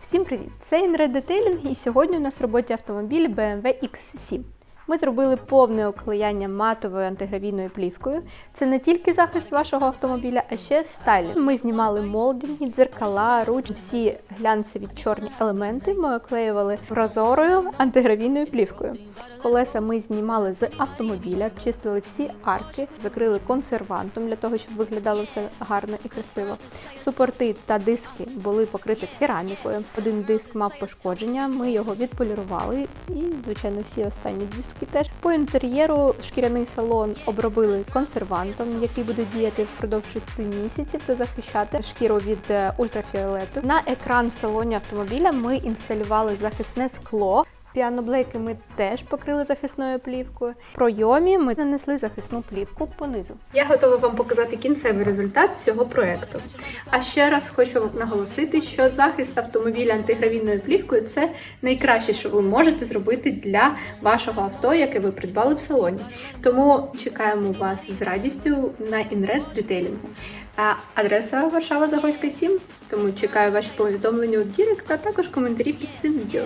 Всім привіт! Це Інред Детейлінг і сьогодні у нас в роботі автомобіль BMW X7. Ми зробили повне оклеяння матовою антигравійною плівкою. Це не тільки захист вашого автомобіля, а ще стайлінг. Ми знімали молдинги, дзеркала, руч, всі глянцеві чорні елементи ми оклеювали прозорою антигравійною плівкою. Колеса ми знімали з автомобіля, чистили всі арки, закрили консервантом для того, щоб виглядало все гарно і красиво. Супорти та диски були покриті керамікою. Один диск мав пошкодження, ми його відполірували, і, звичайно, всі останні диски теж. По інтер'єру шкіряний салон обробили консервантом, який буде діяти впродовж 6 місяців та захищати шкіру від е, ультрафіолету. На екран в салоні автомобіля ми інсталювали захисне скло. Піаноблейки ми теж покрили захисною плівкою. В пройомі ми нанесли захисну плівку понизу. Я готова вам показати кінцевий результат цього проекту. А ще раз хочу наголосити, що захист автомобіля антигравійною плівкою це найкраще, що ви можете зробити для вашого авто, яке ви придбали в салоні. Тому чекаємо вас з радістю на інред детейлінгу. Адреса Варшава Загойська 7, тому чекаю ваші повідомлення у Дірект, а також коментарі під цим відео.